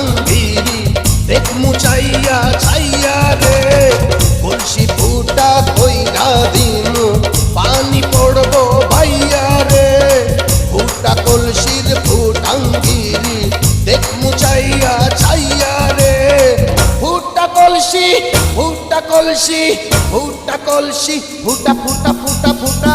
কান্দিরি দেখমু চাইয়া চাইয়া রে, কলসি ফুটা কইরা দিন পানি পড়ব ভাইয়া রে, ফুটা কলসির ফুটাঙ্গিরি। দেখমু চাইয়া চাইয়া রে, ফুটা কলসি ফুটা কলসি ফুটা কলসি, ফুটা ফুটা ফুটা ফুটা।